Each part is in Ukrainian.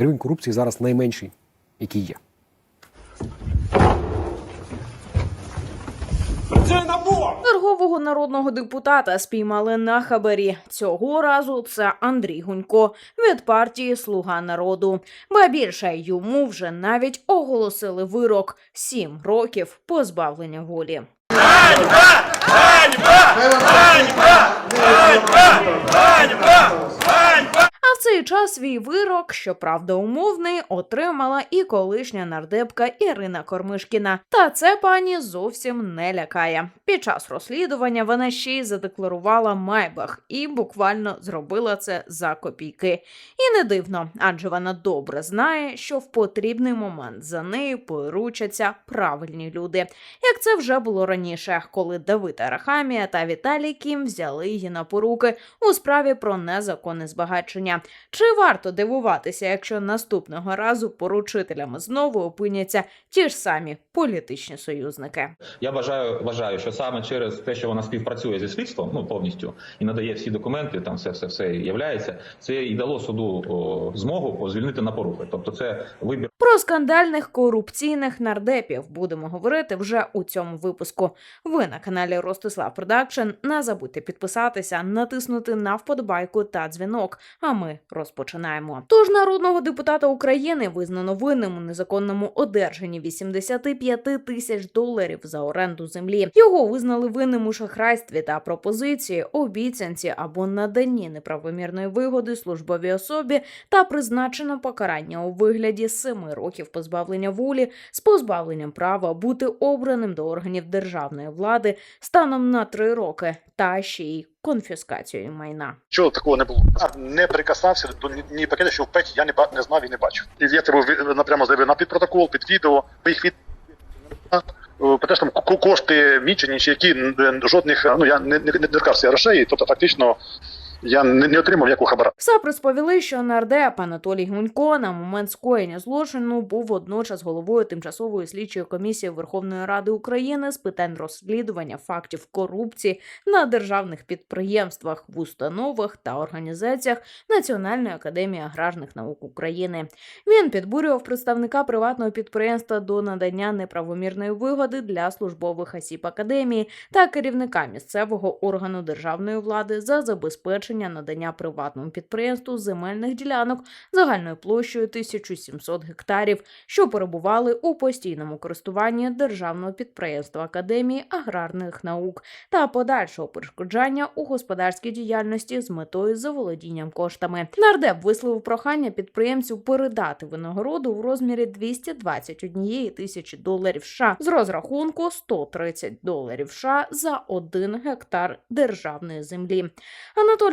Рівень корупції зараз найменший, який є. Торгового народного депутата спіймали на хабарі. Цього разу це Андрій Гунько від партії Слуга народу. Ба більше йому вже навіть оголосили вирок сім років позбавлення волі. А в цей час свій вирок, щоправда, умовний, отримала і колишня нардепка Ірина Кормишкіна. Та це пані зовсім не лякає. Під час розслідування вона ще й задекларувала майбах і буквально зробила це за копійки. І не дивно, адже вона добре знає, що в потрібний момент за нею поручаться правильні люди. Як це вже було раніше, коли Давид Арахамія та Віталій Кім взяли її на поруки у справі про незаконне збагачення. Чи варто дивуватися, якщо наступного разу поручителями знову опиняться ті ж самі політичні союзники? Я вважаю, вважаю, що саме через те, що вона співпрацює зі слідством, ну повністю і надає всі документи, там все, все, все являється. Це і дало суду змогу звільнити на порухи. Тобто, це вибір. Про скандальних корупційних нардепів будемо говорити вже у цьому випуску. Ви на каналі Ростислав Продакшн. Не забудьте підписатися, натиснути на вподобайку та дзвінок. А ми розпочинаємо. Тож народного депутата України визнано винним у незаконному одержанні 85 тисяч доларів за оренду землі. Його визнали винним у шахрайстві та пропозиції, обіцянці або наданні неправомірної вигоди службовій особі та призначено покарання у вигляді семи років позбавлення волі з позбавленням права бути обраним до органів державної влади станом на три роки та ще й конфіскацією майна. Чого такого не було? Не прикасався до ні, ні пакету, що в петі я не, не знав і не бачив. І я ви- напрямо заявив на підпротокол, під відео, моїх від е, те, що там кошти мічені, чи які жодних, ну я не, не, не торкався грошей, тобто фактично я не, не отримав ніякого хабара. САП розповіли, що нардеп Анатолій Гунько на момент скоєння злочину був водночас головою тимчасової слідчої комісії Верховної Ради України з питань розслідування фактів корупції на державних підприємствах, в установах та організаціях Національної академії аграрних наук України. Він підбурював представника приватного підприємства до надання неправомірної вигоди для службових осіб академії та керівника місцевого органу державної влади за забезпечення надання приватному підприємству земельних ділянок загальною площею 1700 гектарів, що перебували у постійному користуванні державного підприємства Академії аграрних наук та подальшого перешкоджання у господарській діяльності з метою заволодінням коштами. Нардеп висловив прохання підприємцю передати винагороду у розмірі 221 тисячі доларів США з розрахунку 130 доларів США за один гектар державної землі.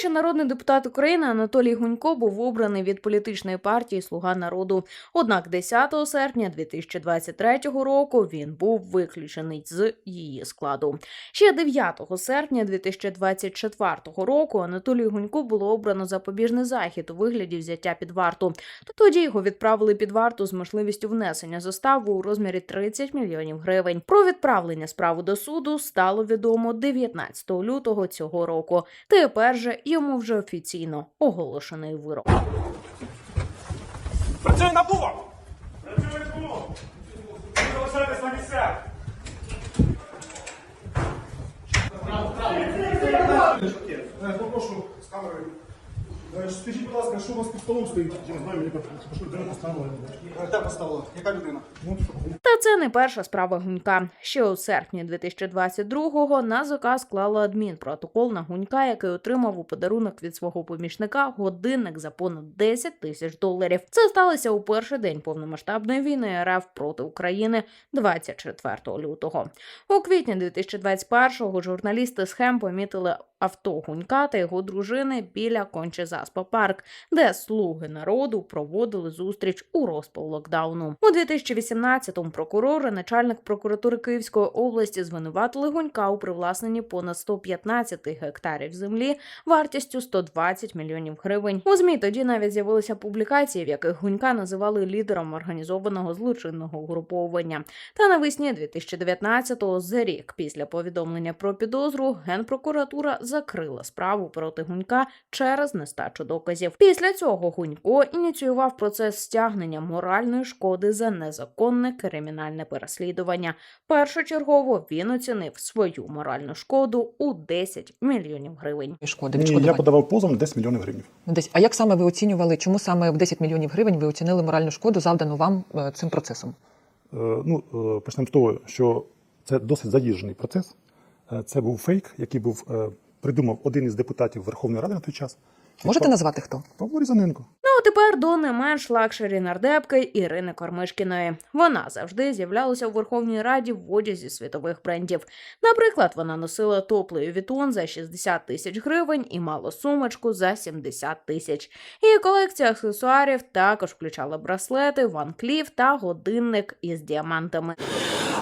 що народний депутат України Анатолій Гунько був обраний від політичної партії Слуга народу. Однак 10 серпня 2023 року він був виключений з її складу. Ще 9 серпня 2024 року Анатолію Гуньку було обрано запобіжний захід у вигляді взяття під варту. Тоді його відправили під варту з можливістю внесення заставу у розмірі 30 мільйонів гривень. Про відправлення справи до суду стало відомо 19 лютого цього року. Тепер же йому вже офіційно оголошений вирок. Працює на було! Працює на було! Залишайтесь на місцях! Е, Попрошу з камерою. Е, Скажіть, будь ласка, що у вас під столом стоїть? Я не знаю, мені що людина поставила. Де поставила? Яка людина? Та це не перша справа Гунька. Ще у серпні 2022-го на ЗК склала адмінпротокол на Гунька, який отримав у подарунок від свого помічника годинник за понад 10 тисяч доларів. Це сталося у перший день повномасштабної війни РФ проти України 24 лютого. У квітні 2021-го журналісти схем помітили авто Гунька та його дружини біля Кончезаспа Парк, де слуги народу проводили зустріч у розпал локдауну. У 2018-му прокурор і начальник прокуратури Київської області звинуватили Гунька у привласненні понад 115 гектарів землі вартістю 120 мільйонів гривень. У змі тоді навіть з'явилися публікації, в яких Гунька називали лідером організованого злочинного угруповання. Та навесні 2019-го, за рік після повідомлення про підозру, генпрокуратура закрила справу проти Гунька через нестачу доказів. Після цього Гунько ініціював процес стягнення моральної шкоди за незаконне кримінальне переслідування. Першочергово він оцінив свою моральну шкоду у 10 мільйонів гривень. шкоди Ні, я подавав позов на 10 мільйонів гривень. Десь. А як саме ви оцінювали, чому саме в 10 мільйонів гривень ви оцінили моральну шкоду, завдану вам е, цим процесом? Е, Ну, е, почнемо з того, що це досить заїжджений процес. Е, Це був фейк, який був е, придумав один із депутатів Верховної Ради на той час. Можете назвати хто? Павло Різаненко. Тепер до не менш лакшері нардепки Ірини Кормишкіної. Вона завжди з'являлася у Верховній Раді в одязі світових брендів. Наприклад, вона носила топ Louis Vuitton за 60 тисяч гривень і мала сумочку за 70 тисяч. Її колекція аксесуарів також включала браслети, Ван Кліф та годинник із діамантами.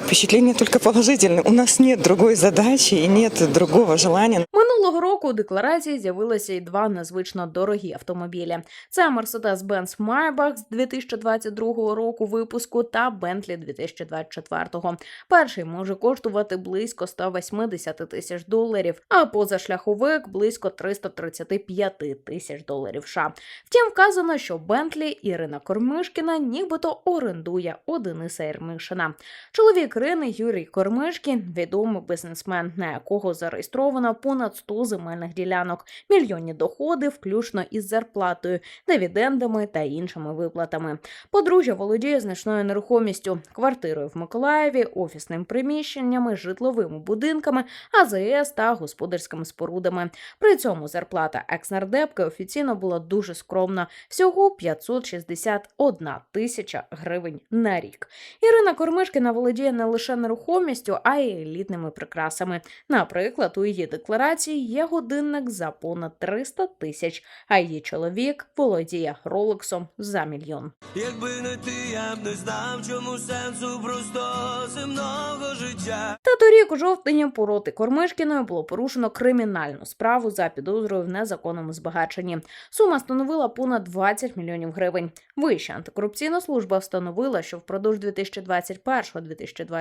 Впечатление только положительное. У нас нет другой задачи и нет другого желания. Минулого року у декларації з'явилися й два незвично дорогі автомобілі: це Mercedes-Benz Maybach з 2022 року випуску та Bentley 2024. Перший може коштувати близько 180 тисяч доларів, а позашляховик близько 335 тисяч доларів. США. Втім, вказано, що Bentley Ірина Кормишкіна нібито орендує у Дениса Єрмишина. Чоловік Ірини Юрій Кормишкін, відомий бізнесмен, на якого зареєстровано понад 100 земельних ділянок, мільйонні доходи, включно із зарплатою, дивідендами та іншими виплатами. Подружжя володіє значною нерухомістю, квартирою в Миколаєві, офісним приміщеннями, житловими будинками, АЗС та господарськими спорудами. При цьому зарплата екс-нардепки офіційно була дуже скромна всього 561 тисяча гривень на рік. Ірина Кормишкіна володіє не лише нерухомістю, а й елітними прикрасами. Наприклад, у її декларації є годинник за понад 300 тисяч, а її чоловік володіє ролексом за мільйон. Якби не ти, я б не знав, чому сенсу просто земного життя. Та торік у жовтні проти Кормишкіної було порушено кримінальну справу за підозрою в незаконному збагаченні. Сума становила понад 20 мільйонів гривень. Вища антикорупційна служба встановила, що впродовж 2021-2022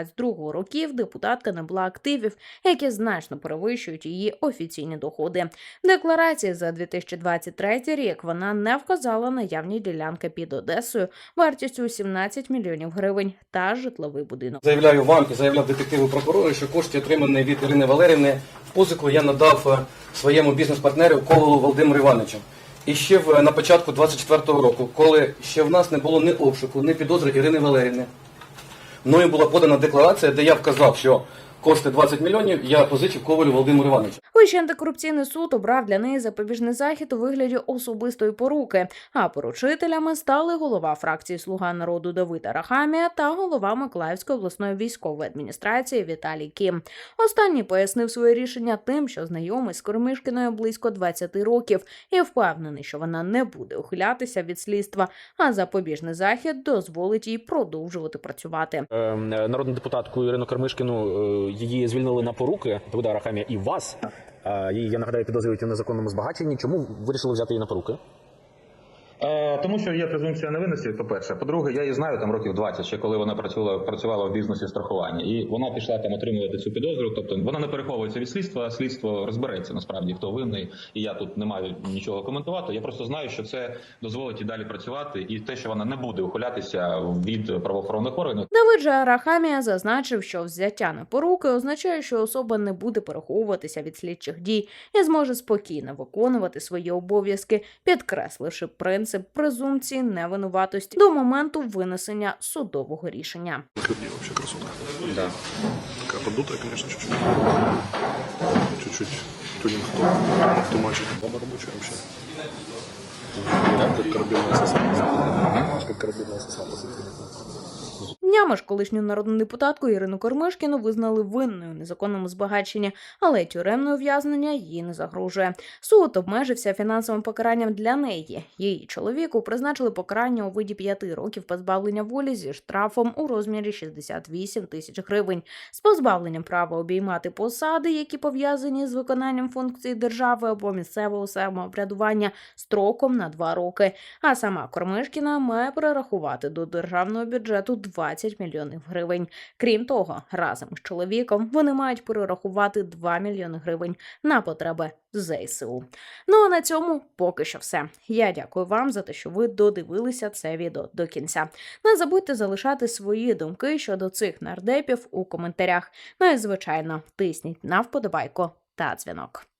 років депутатка набула активів, які значно перевищують її офіційні доходи. В декларації за 2023 рік вона не вказала наявні ділянки під Одесою вартістю 17 мільйонів гривень та житловий будинок. Заявляю вам і заявляв детективу прокурору, що кошти, отримані від Ірини Валерівни, в позику я надав е, своєму бізнес-партнеру Ковалу Володимиру Івановичу. І ще в, на початку 24-го року, коли ще в нас не було ні обшуку, ні підозри Ірини Валерівни, мною була подана декларація, де я вказав, що кошти 20 мільйонів я позичив Ковалю Володимиру Івановичу. Вищий антикорупційний суд обрав для неї запобіжний захід у вигляді особистої поруки. А поручителями стали голова фракції Слуга народу Давид Арахамія та голова Миколаївської обласної військової адміністрації Віталій Кім. Останній пояснив своє рішення тим, що знайомий з Кормишкіною близько 20 років і впевнений, що вона не буде ухилятися від слідства, а запобіжний захід дозволить їй продовжувати працювати. Е, народну депутатку Ірину Кармишкіну е, її звільнили на поруки Давида Арахамія і вас. Її, я нагадаю, підозрюють у незаконному збагаченні. Чому вирішили взяти її на поруки? Е, Тому що є презумпція невинності, по-перше. По-друге, я її знаю там років 20, ще коли вона працювала, працювала в бізнесі страхування. І вона пішла там отримувати цю підозру. Тобто вона не переховується від слідства, а слідство розбереться насправді, хто винний. І я тут не маю нічого коментувати. Я просто знаю, що це дозволить і далі працювати, і те, що вона не буде ухилятися від правоохоронних органів. Давид же Арахамія зазначив, що взяття на поруки означає, що особа не буде переховуватися від слідчих дій і зможе спокійно виконувати свої обов'язки, підкресливши принцип презумпції невинуватості до моменту винесення судового рішення. Сьогодні взагалі красота. Да. Така подута, звісно, чуть-чуть. Чуть-чуть тюнинг тумачит. Баба робоча вообще. Как корабельная соса. Как корабельная соса. Днями ж колишню народну депутатку Ірину Кормишкіну визнали винною незаконному збагаченні, але тюремне ув'язнення їй не загрожує. Суд обмежився фінансовим покаранням для неї. Її чоловіку призначили покарання у виді п'яти років позбавлення волі зі штрафом у розмірі 68 тисяч гривень, з позбавленням права обіймати посади, які пов'язані з виконанням функцій держави або місцевого самоврядування строком на два роки. А сама Кормишкіна має перерахувати до державного бюджету 20 мільйонів гривень. Крім того, разом з чоловіком вони мають перерахувати 2 мільйони гривень на потреби ЗСУ. Ну а на цьому поки що все. Я дякую вам за те, що ви додивилися це відео до кінця. Не забудьте залишати свої думки щодо цих нардепів у коментарях. Ну і звичайно, тисніть на вподобайку та дзвінок.